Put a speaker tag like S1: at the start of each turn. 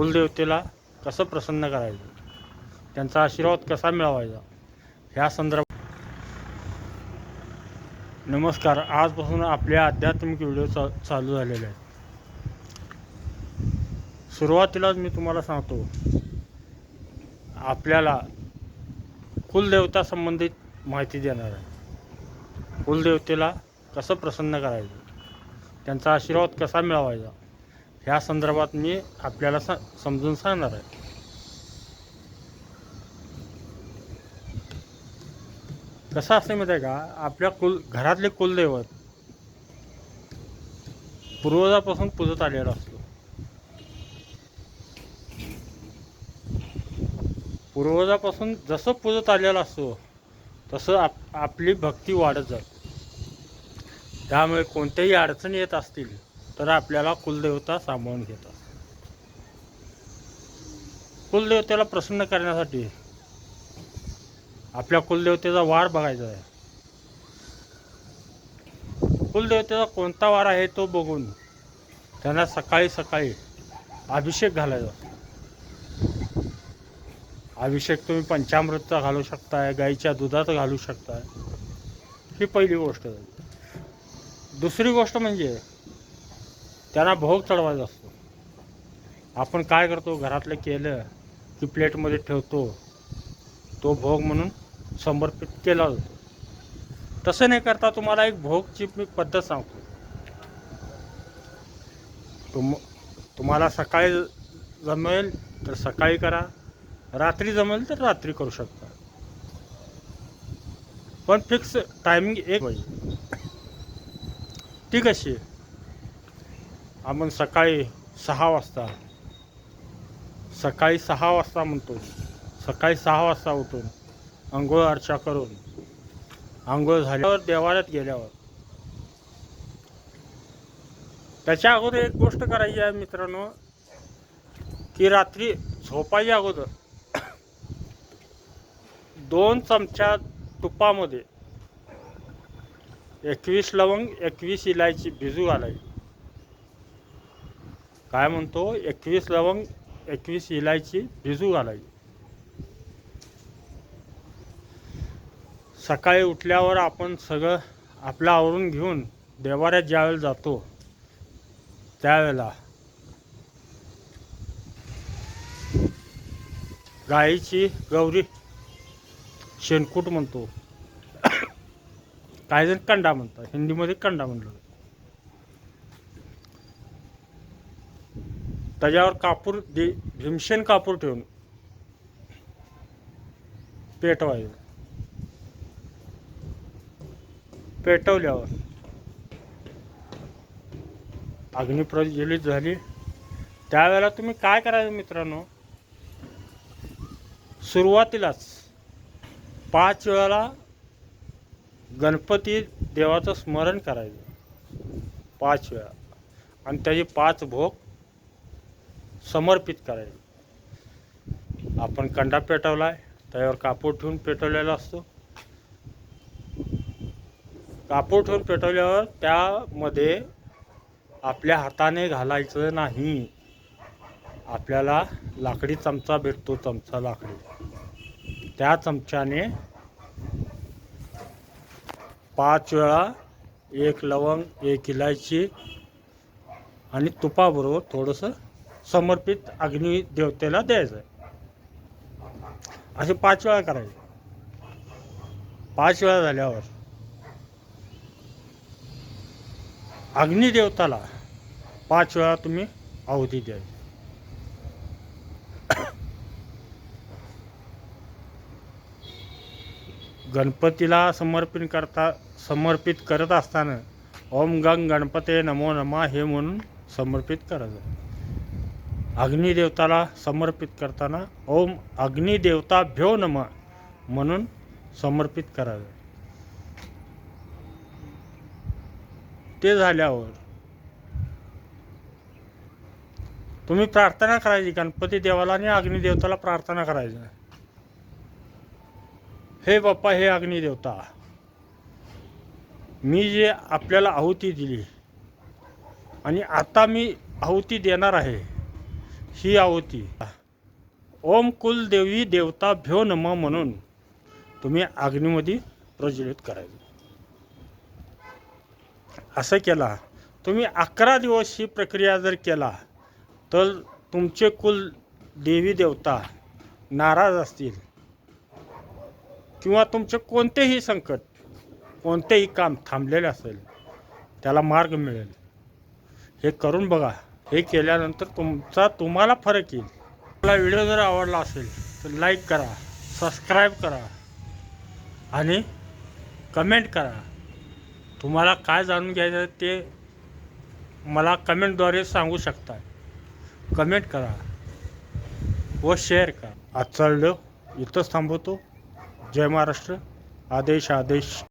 S1: कुलदेवतेला कसं प्रसन्न करायचं? त्यांचा आशीर्वाद कसा मिळवायचा? ह्या संदर्भात नमस्कार. आजपासून आपल्या आध्यात्मिक व्हिडिओ चा चालू झालेले आहेत. सुरुवातीलाच मी तुम्हाला सांगतो आपल्याला कुलदेवता संबंधित माहिती देणार आहे. कुलदेवतेला कसं प्रसन्न करायचं? त्यांचा आशीर्वाद कसा मिळवायचा? ह्या संदर्भात मी आपल्याला सा समजून सांगणार आहे. कसं असते माहिती आहे का? आपल्या कुल घरातले कुलदैवत पूर्वजापासून पूजत आलेला असतो. पूर्वजापासून जसं पूजत आलेला असतो तसं आप आपली भक्ती वाढत जाते. त्यामुळे कोणत्याही अडचणी येत असतील तर आपल्याला कुलदेवता सांभाळून घेतात. कुलदेवतेला प्रसन्न करण्यासाठी आपल्या कुलदेवतेचा वार बघायचा आहे. कुलदेवतेचा कोणता वार आहे तो बघून त्यांना सकाळी सकाळी अभिषेक घालायचा अभिषेक तुम्ही पंचामृतचा घालू शकताय गाईच्या दुधात घालू शकताय. ही पहिली गोष्ट झाली दुसरी गोष्ट म्हणजे त्यांना भोग चढवायचा असतो. आपण काय करतो? घरातलं केलं की प्लेटमध्ये ठेवतो. तो भोग म्हणून समर्पित केला जातो. तसं नाही करता तुम्हाला एक भोगची मी पद्धत सांगतो. तुम तुम्हाला सकाळी जमेल तर सकाळी करा. रात्री जमेल तर रात्री करू शकता. पण फिक्स टायमिंग एक पाहिजे ती कशी आपण सकाळी सहा वाजता सकाळी सहा वाजता म्हणतो. सकाळी सहा वाजता उठून आंघोळ अर्चा करून आंघोळ झाल्यावर देवाऱ्यात गेल्यावर. त्याच्या अगोदर एक गोष्ट करायची आहे मित्रांनो की रात्री झोपायच्या अगोदर दोन चमचा तुपामध्ये एकवीस लवंग एकवीस इलायची भिजू घालायची. काय म्हणतो एकवीस लवंग एकवीस इलायची भिजू घालायची. सकाळी उठल्यावर आपण सगळं आपलं आवरून घेऊन देवाऱ्यात ज्यावेळेला जातो त्यावेळेला गाईची गौरी शेणकूट म्हणतो. काही जण कंडा म्हणतात हिंदीमध्ये कंडा म्हणलं त्याच्यावर कापूर दे भीमसेन कापूर ठेवून. पेटवायचं. पेटवल्यावर. अग्नी प्रज्वलित झाली. त्यावेळेला तुम्ही काय करायचं मित्रांनो? सुरुवातीलाच पाच वेळाला गणपती देवाचं स्मरण करायचं. पाच वेळा. आणि त्याचे पाच भोग समर्पित करायचे. आपण कंडा पेटवलाय त्यावर कापूर ठेवून पेटवलेला असतो. कापूर ठेवून पेटवल्यावर त्यामध्ये आपल्या हाताने घालायचं नाही. आपल्याला लाकडी चमचा भेटतो चमचा लाकडी. त्या चमच्याने पाच वेळा एक लवंग एक इलायची आणि तुपाबरोबर थोडंसं समर्पित अग्नी देवतेला द्यायचं आहे असे पाच वेळा करायचे. पाच वेळा झाल्यावर अग्निदेवताला पाच वेळा तुम्ही आहुती द्यायची. गणपतीला समर्पित करता समर्पित करत असताना ओम गंग गणपते नमो नमा हे म्हणून समर्पित करायचं. अग्निदेवताला समर्पित करताना ओम अग्निदेवता भ्यो नम म्हणून समर्पित करायचं ते झाल्यावर तुम्ही प्रार्थना करायची गणपती देवाला आणि अग्निदेवताला प्रार्थना करायची. हे बाप्पा हे अग्निदेवता मी जे आपल्याला आहुती दिली आणि आता मी आहुती देणार आहे ही आहुती. ओम कुलदेवी देवता भ्यो नम म्हणून तुम्ही अग्नीमध्ये प्रज्वलित करायचं असं केला. तुम्ही अकरा दिवस ही प्रक्रिया जर केला तर तुमचे कुल देवी देवता नाराज असतील. किंवा तुमचे कोणतेही संकट कोणतेही काम थांबलेले असेल त्याला मार्ग मिळेल. हे करून बघा. हे केल्यानंतर तुमचा तुम्हाला फरक येईल. मला व्हिडिओ जर आवडला असेल तर लाईक करा सबस्क्राईब करा आणि कमेंट करा. तुम्हाला काय जाणून घ्यायचं आहे ते मला कमेंटद्वारे सांगू शकता. कमेंट करा व शेअर करा. आजचा व्हिडिओ इथंच थांबवतो. जय महाराष्ट्र. आदेश आदेश.